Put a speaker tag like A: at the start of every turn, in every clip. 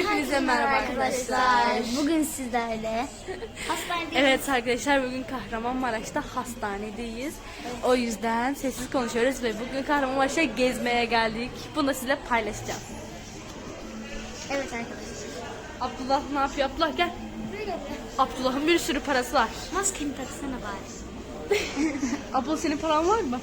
A: Hepinize merhaba arkadaşlar.
B: Bugün sizlerle hastanede
A: Evet arkadaşlar bugün Kahramanmaraş'ta hastanedeyiz. O yüzden sessiz konuşuyoruz ve bugün Kahramanmaraş'a gezmeye geldik. Bunu da sizinle paylaşacağım.
B: Evet arkadaşlar.
A: Abdullah ne yapıyor? Abdullah gel. Abdullah'ın bir sürü parası var.
B: Maskeni taksana bari.
A: Abla senin paran var mı?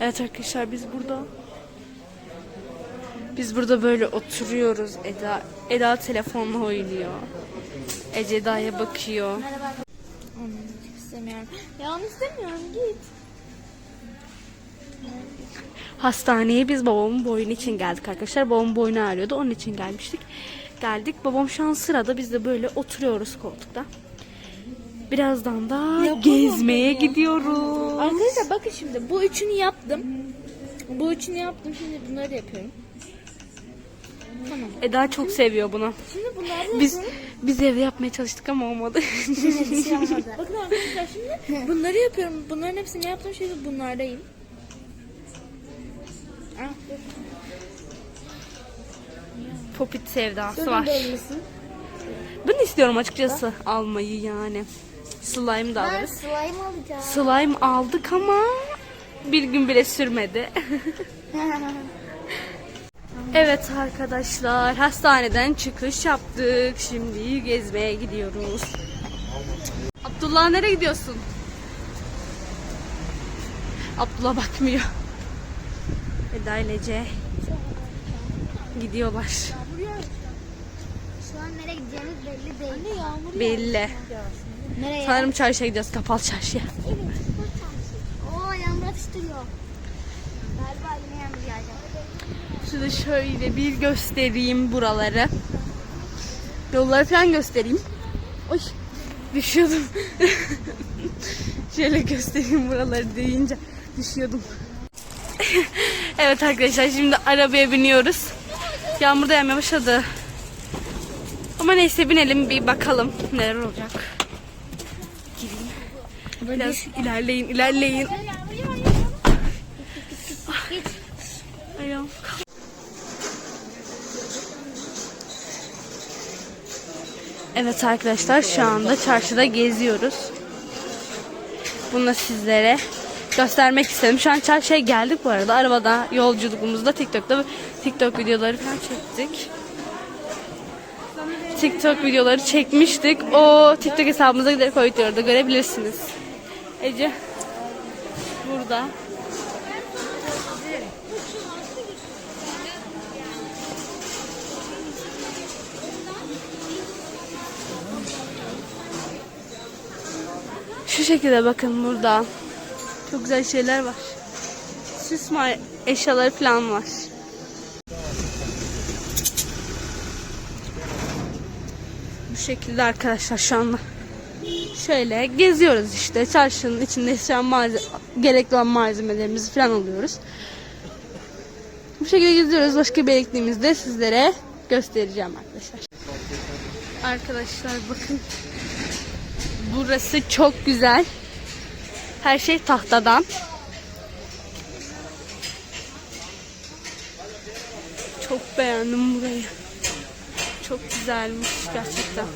A: Evet arkadaşlar biz burada biz burada böyle oturuyoruz. Eda Eda telefonla oynuyor. Ece Eda'ya bakıyor.
B: Merhaba. Onu istemiyorum. Git.
A: Hastaneye biz babamın boynu için geldik arkadaşlar. Babamın boynu ağrıyordu. Onun için gelmiştik. Geldik. Babam şu an sırada. Biz de böyle oturuyoruz koltukta. Birazdan da gezmeye gidiyoruz.
B: Arkadaşlar bakın şimdi bu üçünü yaptım. Bu üçünü yaptım. Şimdi bunları da yapıyorum. Tamam.
A: Eda çok seviyor bunu.
B: Şimdi bunları
A: Biz biz evde yapmaya çalıştık ama olmadı.
B: Bakın arkadaşlar şimdi bunları yapıyorum. Bunların hepsini yaptım. Şimdi bunlardayım. Ah, dur.
A: Popit sevdası var.
B: bölmesin.
A: Ben istiyorum açıkçası almayı yani. Slime da
B: Ben
A: alırız.
B: slime alacağım.
A: Slime aldık ama bir gün bile sürmedi. evet arkadaşlar hastaneden çıkış yaptık. Şimdi gezmeye gidiyoruz. Abdullah nereye gidiyorsun? Abdullah bakmıyor. Eda ile Ece gidiyorlar.
B: Şu an nereye gideceğimiz belli değil. Anne yağmur
A: Belli.
B: Nereye?
A: Sanırım çarşıya gidiyoruz. Kapalı çarşıya.
B: Oo yağmur atıştırıyor. Galiba yine yağmur yağacak.
A: Şurada şöyle bir göstereyim buraları. Yolları falan göstereyim. Oy düşüyordum. şöyle göstereyim buraları deyince düşüyordum. evet arkadaşlar şimdi arabaya biniyoruz. Yağmur da yağmaya başladı. Ama neyse binelim bir bakalım neler olacak. Gireyim. Biraz ilerleyin ilerleyin. Evet arkadaşlar şu anda çarşıda geziyoruz. Bunu sizlere göstermek istedim. Şu an çarşıya geldik bu arada. Arabada yolculuğumuzda TikTok'ta TikTok videoları falan çektik. TikTok videoları çekmiştik. O TikTok hesabımıza giderek o da görebilirsiniz. Ece burada. Şu şekilde bakın burada. Çok güzel şeyler var. Süs eşyaları falan var. Bu şekilde arkadaşlar şu anda. Şöyle geziyoruz işte. Çarşının içinde şu an malze- gerekli olan malzemelerimizi falan alıyoruz. Bu şekilde geziyoruz. Başka bir ekliğimizde sizlere göstereceğim arkadaşlar. Arkadaşlar bakın. Burası çok güzel. Her şey tahtadan. Çok beğendim burayı. Çok güzelmiş gerçekten.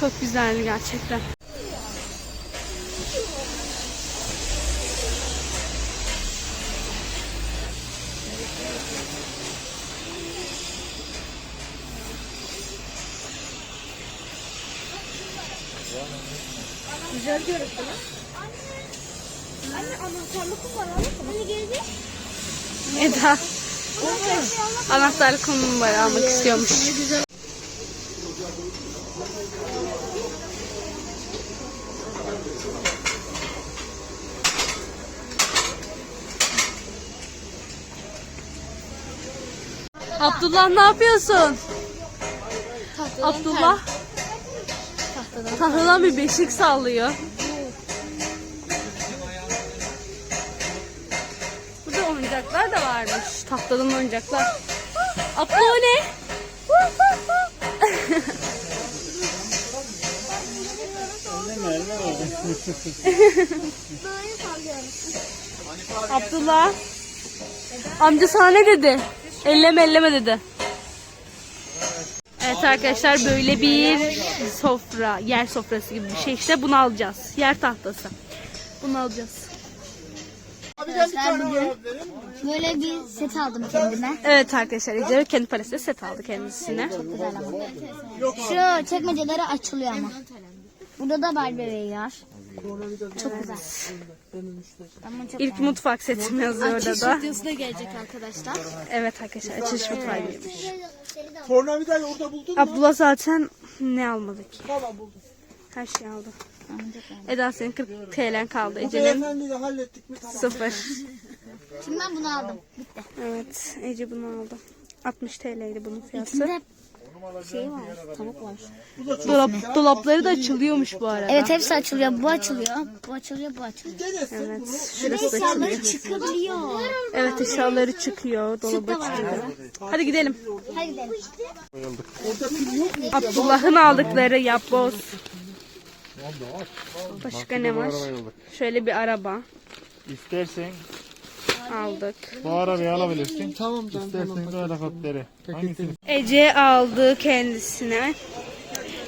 A: Çok güzel gerçekten.
B: Güzel görünüyor. Anne anahtarlık var? Anne geldi.
A: Eda anahtarlık numarayı almak istiyormuş. Abdullah ne yapıyorsun? Tahtadan Abdullah
B: tahtadan,
A: bir beşik sallıyor. Burada oyuncaklar da varmış. Tahtadan oyuncaklar. Abdullah ne? Abdullah. Amca sana ne dedi? Elleme elleme dedi. Evet arkadaşlar böyle bir sofra, yer sofrası gibi bir şey işte bunu alacağız. Yer tahtası. Bunu alacağız.
C: Arkadaşlar bugün böyle bir set aldım kendime.
A: Evet arkadaşlar Ece kendi parasıyla set aldı kendisine.
C: Güzel ama. Şu çekmeceleri açılıyor ama. Burada da Barbie var. Çok güzel.
A: İlk mutfak setim yazıyor orada da.
B: Videosu da gelecek arkadaşlar.
A: Evet arkadaşlar açılış mutfağı gibiymiş.
D: Tornavidayı orada buldun mu?
A: Abdullah zaten ne almadı ki?
D: Tamam buldum.
A: Her şeyi aldı. Eda senin 40 TL'n kaldı.
D: Bu
A: Ece'nin
D: beyefendiyle hallettik mi? Tamam.
A: sıfır.
C: Şimdi ben bunu aldım. Bitti.
A: Evet Ece bunu aldı. 60 TL'ydi bunun fiyatı.
C: İçinde şey var. Tavuk var.
A: Dolap, dolapları da açılıyormuş bu arada.
C: Evet hepsi açılıyor. Bu açılıyor. Bu açılıyor. Bu açılıyor.
D: Denesin.
A: Evet. Şurası da açılıyor.
C: Eşyaları çıkabiliyor.
A: Evet eşyaları çıkıyor. Dolabı açılıyor. Hadi gidelim.
C: Hadi gidelim.
A: Abdullah'ın aldıkları yapboz. Başka ne var? Şöyle bir araba
E: İstersen
A: aldık.
E: bu arabayı alabilirsin. Tamam canım. İstersen de helikopteri. Hangisini?
A: Ece aldı kendisine.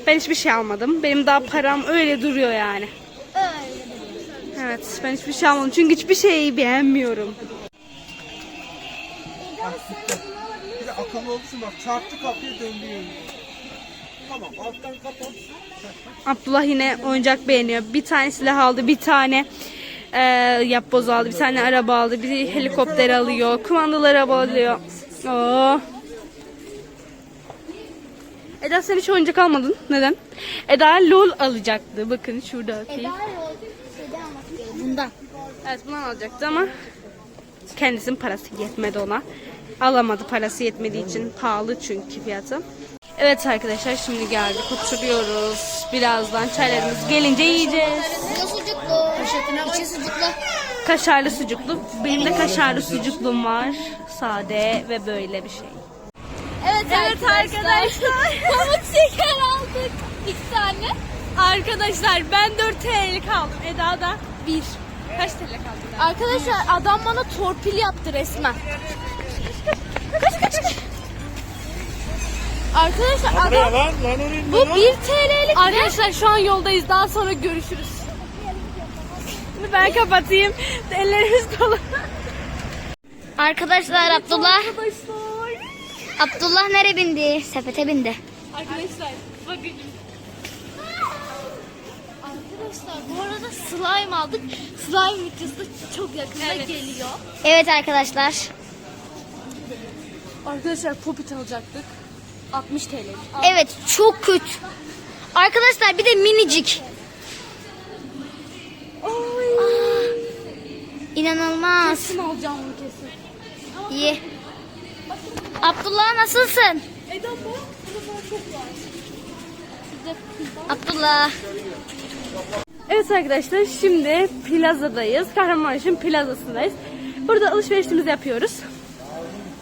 A: Ben hiçbir şey almadım. Benim daha param öyle duruyor yani. Evet ben hiçbir şey almadım. Çünkü hiçbir şeyi beğenmiyorum.
D: Bir de akıllı olsun bak çarptı kapıyı döndü. Tamam alttan kapat.
A: Abdullah yine oyuncak beğeniyor. Bir tane silah aldı, bir tane e, yapboz aldı, bir tane araba aldı, bir helikopter alıyor, kumandaları alıyor. Oo. Eda sen hiç oyuncak almadın. Neden? Eda LOL alacaktı. Bakın şurada.
C: Bundan.
A: Evet bunu alacaktı ama kendisinin parası yetmedi ona. Alamadı parası yetmediği için pahalı çünkü fiyatı. Evet arkadaşlar şimdi geldik oturuyoruz. Birazdan çaylarımız gelince yiyeceğiz.
C: Bu sucuklu. İçi sucuklu.
A: Kaşarlı sucuklu. Benim de kaşarlı sucuklum var. Sade ve böyle bir şey.
B: Evet,
A: Evet arkadaşlar.
B: Pamuk şeker aldık. İki tane.
A: Arkadaşlar ben 4 TL kaldım. Eda da 1. Kaç TL kaldı?
B: Arkadaşlar adam bana torpil yaptı resmen. Kaç kaç kaç. Arkadaşlar adam
E: lan lan
B: bu 1 TL'lik
A: Arkadaşlar şu an yoldayız. Daha sonra görüşürüz. Ben kapatayım. Ellerimiz dolu.
C: Arkadaşlar Abdullah.
A: Arkadaşlar.
C: Abdullah nereye bindi? Sepete bindi.
A: Arkadaşlar bakın.
B: Arkadaşlar bu arada slime aldık. Slime videosu da çok yakında
A: Evet.
B: geliyor.
C: Evet arkadaşlar.
A: Arkadaşlar popit alacaktık. 60 TL.
C: Evet çok kötü. Arkadaşlar bir de minicik. İnanılmaz.
A: Kesin alacağım bunu kesin.
C: İyi. Abdullah nasılsın?
A: Eda bak. Burada çok var.
C: Abdullah.
A: Evet arkadaşlar şimdi plazadayız. Kahramanmaraş'ın plazasındayız. Burada alışverişimizi yapıyoruz.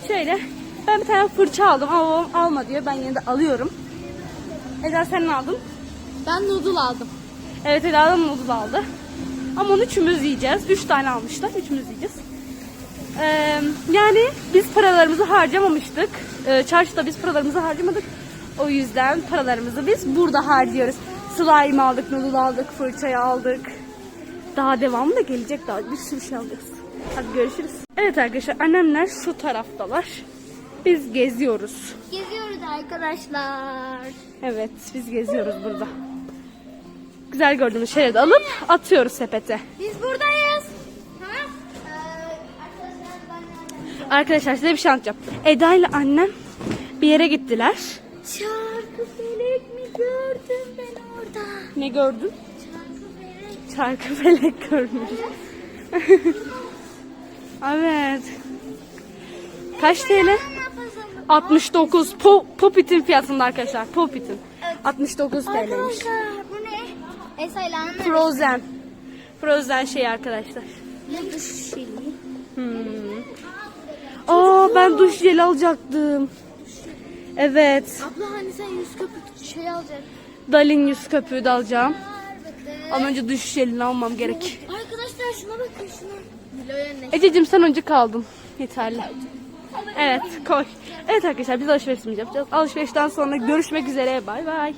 A: Şöyle ben bir tane fırça aldım ama babam alma diyor. Ben yine de alıyorum. Eda sen ne aldın?
B: Ben noodle aldım.
A: Evet Eda da noodle aldı. Ama onu üçümüz yiyeceğiz. Üç tane almışlar. Üçümüz yiyeceğiz. Ee, yani biz paralarımızı harcamamıştık. Ee, çarşıda biz paralarımızı harcamadık. O yüzden paralarımızı biz burada harcıyoruz. Slime aldık, noodle aldık, fırçayı aldık. Daha devamı da gelecek daha bir sürü şey alacağız. Hadi görüşürüz. Evet arkadaşlar annemler şu taraftalar. Biz geziyoruz.
C: Geziyoruz arkadaşlar.
A: Evet biz geziyoruz burada. Güzel gördüğümüz şeyleri de alıp atıyoruz sepete.
C: Biz buradayız. Tamam.
A: Arkadaşlar size bir şey anlatacağım. Eda ile annem bir yere gittiler.
C: Çarkı felek mi gördüm ben orada?
A: Ne gördün?
C: Çarkı felek.
A: Çarkı felek görmüş. evet. Kaç TL? 69. Po Popit'in fiyatında arkadaşlar. Popit'in. 69 TL'ymiş.
C: Arkadaşlar bu ne? Esayla
A: Frozen. Frozen şey arkadaşlar.
C: Dış şeyi.
A: Hmm. Aa ben duş jeli alacaktım. Evet.
B: Abla hani sen yüz köpük şey alacaksın.
A: Dalin yüz köpüğü de alacağım. Ama önce duş jelini almam gerek.
B: Arkadaşlar şuna bakın şuna.
A: Ececiğim sen önce kaldın. Yeterli. Evet koy. Evet arkadaşlar biz alışverişimizi yapacağız. Alışverişten sonra görüşmek üzere. Bay bay.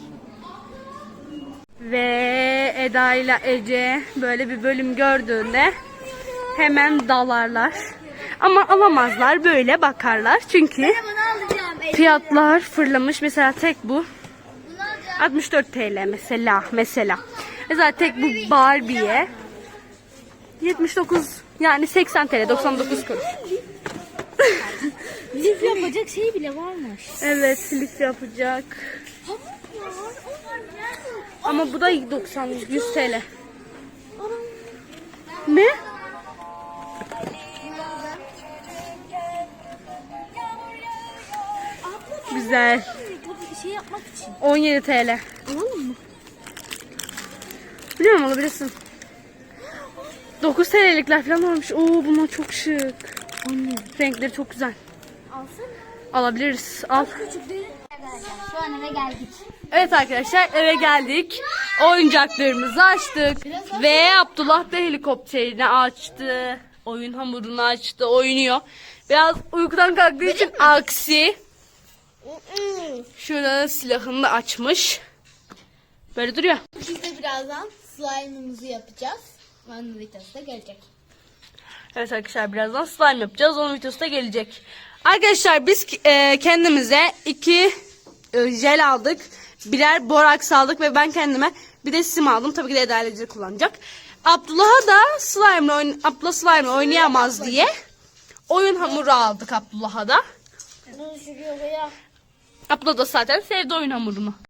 A: Ve Eda ile Ece böyle bir bölüm gördüğünde hemen dalarlar. Ama alamazlar böyle bakarlar. Çünkü fiyatlar fırlamış. Mesela tek bu 64 TL mesela mesela. Mesela tek bu Barbie'ye 79 yani 80 TL 99 kuruş.
B: Lif yapacak şey bile varmış.
A: Evet lif yapacak. Ama bu da 90 100 TL. Ne? Güzel.
B: Bu şey yapmak için.
A: 17 TL.
B: Alalım mı?
A: Biliyor musun alabilirsin. 9 TL'likler falan varmış. Oo bunlar çok şık. Renkleri çok güzel.
B: Alsana.
A: Alabiliriz. Al.
C: Şu an eve geldik.
A: Evet arkadaşlar eve geldik. Oyuncaklarımızı açtık. Ve Abdullah da helikopterini açtı. Oyun hamurunu açtı. Oynuyor. Biraz uykudan kalktığı için aksi. Şurada silahını da açmış. Böyle duruyor.
B: Biz de birazdan slime'ımızı yapacağız. Onun videosu da gelecek.
A: Evet arkadaşlar birazdan slime yapacağız. Onun videosu da gelecek. Arkadaşlar biz e, kendimize iki e, jel aldık. Birer boraks aldık ve ben kendime bir de sim aldım. Tabii ki de Eda kullanacak. Abdullah'a da slime oyn Abdullah slime oynayamaz diye oyun hamuru aldık Abdullah'a da. Abdullah da zaten sevdi oyun hamurunu.